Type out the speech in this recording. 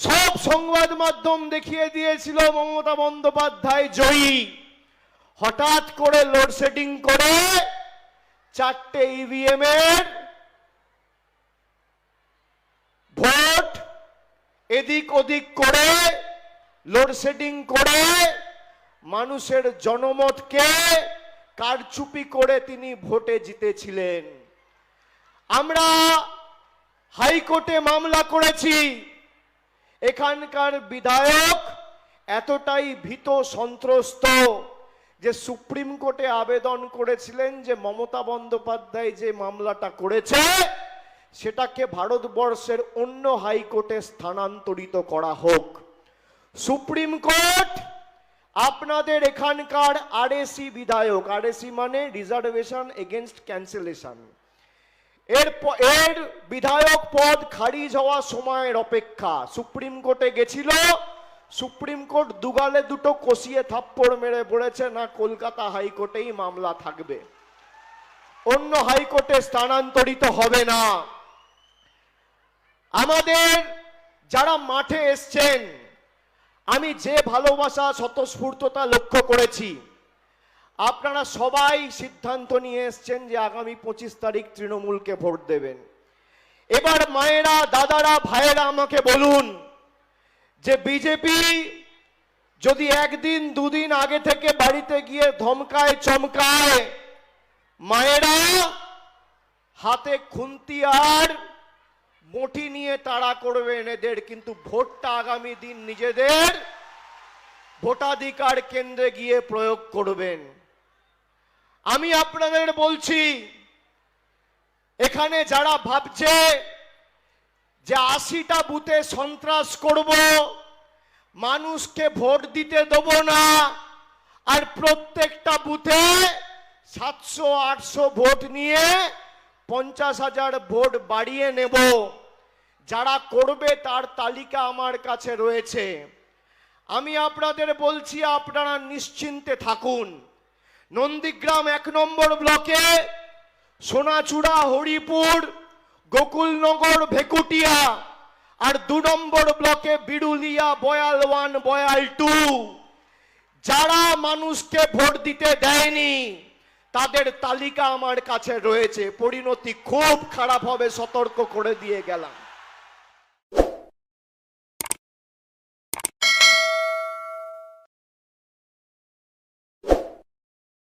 সংবাদ মাধ্যম দেখিয়ে দিয়েছিল মমতা বন্দ্যোপাধ্যায় জয়ী। হঠাৎ করে লোডশেডিং করে চারটে ইভিএম এর ভোট এদিক ওদিক করে লোডশেডিং করে মানুষের জনমতকে কারচুপি করে তিনি ভোটে জিতেছিলেন। আমরা হাইকোর্টে মামলা করেছি। এখানকার বিধায়ক এতটাই ভীত সন্ত্রস্ত যে সুপ্রিম কোর্টে আবেদন করেছিলেন যে মমতা বন্দ্যোপাধ্যায় যে মামলাটা করেছে, সেটাকে ভারতবর্ষের অন্য হাইকোর্টে স্থানান্তরিত করা হোক। সুপ্রিম কোর্ট, আপনাদের এখানকার আরএসি বিধায়ক, আরএসি মানে রিজার্ভেশন এগেনস্ট ক্যান্সেলেশন। এর এর বিধায়ক পদ খারিজ হওয়া সময়ের অপেক্ষা। সুপ্রিম কোর্টে গেছিল, সুপ্রিম কোর্ট দুগালে দুটো কষিয়ে থাপ্পড় মেরে বলেছে, না, কলকাতা হাইকোর্টেই মামলা থাকবে। অন্য হাইকোর্টে স্থানান্তরিত হবে না। আমাদের যারা মাঠে এসছেন, আমি যে ভালোবাসা, স্বতঃস্ফূর্ততা লক্ষ্য করেছি। আপনারা সবাই সিদ্ধান্ত নিয়ে এসছেন যে আগামী পঁচিশ তারিখ তৃণমূলকে ভোট দেবেন। এবার মায়েরা, দাদারা, ভাইয়েরা আমাকে বলুন যে বিজেপি যদি একদিন, দুদিন আগে থেকে বাড়িতে গিয়ে ধমকায়, চমকায়, মায়েরা হাতে খুন্তি আর মঠি নিয়ে তাড়া করবেন এদের, কিন্তু ভোটটা আগামী দিন নিজেদের ভোটাধিকার কেন্দ্রে গিয়ে প্রয়োগ করবেন। আমি আপনাদের বলছি, এখানে যারা ভাবছে যে আশিটা বুথে সন্ত্রাস করব, মানুষকে ভোট দিতে দেব না, আর প্রত্যেকটা বুথে সাতশো, আটশো ভোট নিয়ে পঞ্চাশ হাজার ভোট বাড়িয়ে নেব। যারা করবে তার তালিকা আমার কাছে রয়েছে। আমি আপনাদের বলছি, আপনারা নিশ্চিন্তে থাকুন। নন্দীগ্রাম এক নম্বর ব্লকে সোনাচূড়া, হরিপুর, গোকুলনগর, ভেকুটিয়া আর দু নম্বর ব্লকে বিরুলিয়া বয়াল ওয়ান বয়াল টু। যারা মানুষকে ভোট দিতে দেয়নি, তাদের তালিকা আমার কাছে রয়েছে। পরিণতি খুব খারাপ হবে, সতর্ক করে দিয়ে গেলাম।